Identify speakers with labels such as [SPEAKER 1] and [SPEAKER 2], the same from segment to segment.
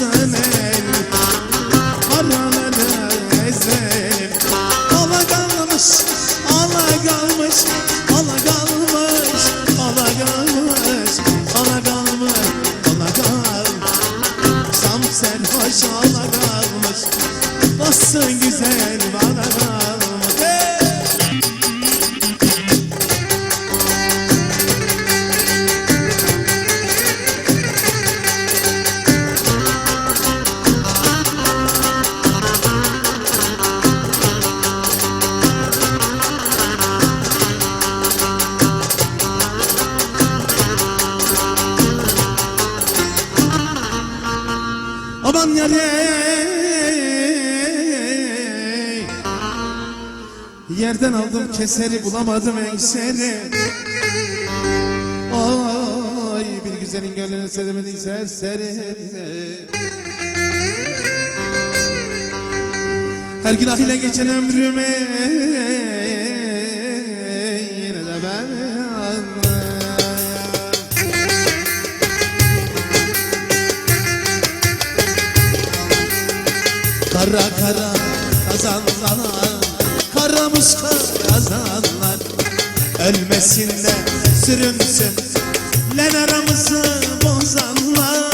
[SPEAKER 1] el Araları ezelim Ala kalmış, ala kalmış Ala kalmış, ala kalmış Ala kalmış, ala kalmış Sam serhoş ala kalmış Nasılsın Yare Yerden aldım keseri bulamadım enseri. Ay bir güzelin gönlünü sevmedin serseri. Her gün ile geçen ömrüme Kara kara kazanlar Kara muska kazanlar. Ölmesinler sürünsün Len aramızı bozanlar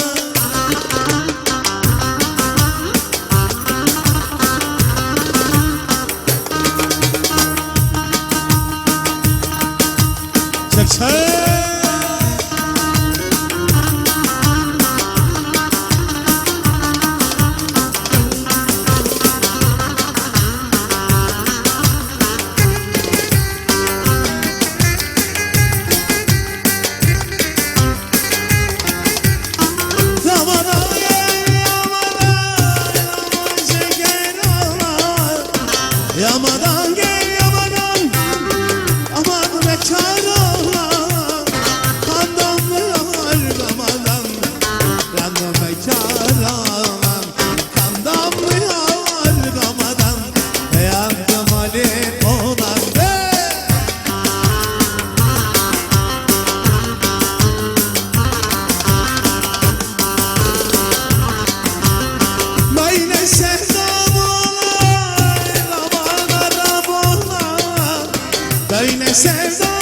[SPEAKER 1] Böyle sevda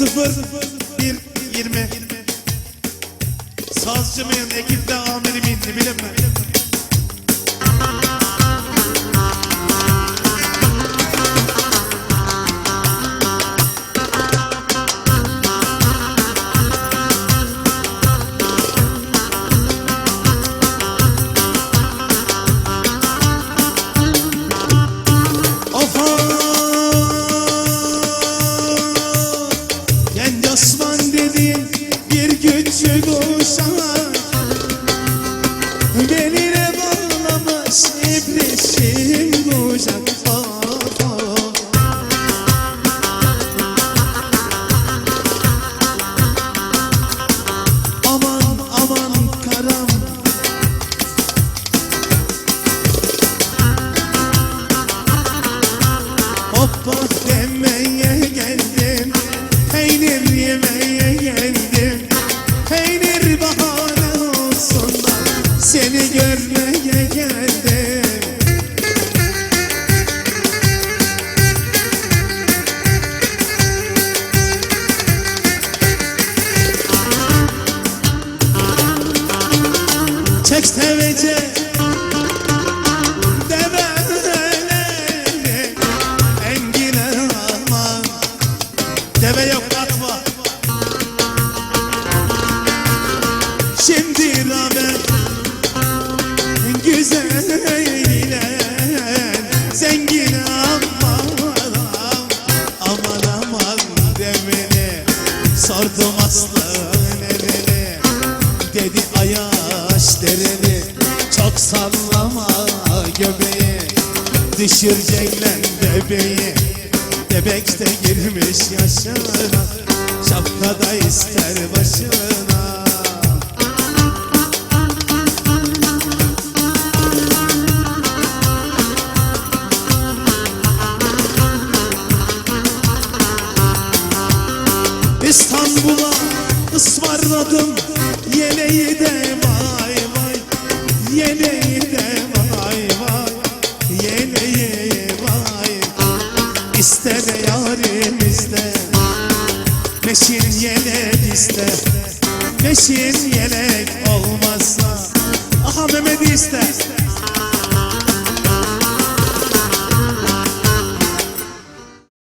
[SPEAKER 1] 0 1 20 Sazcımın ekipte amirimin bilinme Oha Çok sallama göbeği Düşürecekler bebeği. Bebek de girmiş yaşına Şapkada ister başına. İstanbul'a ısmarladım Yeleği de vay Meşin yelek iste Meşin yelek olmazsa. Aha Mehmet iste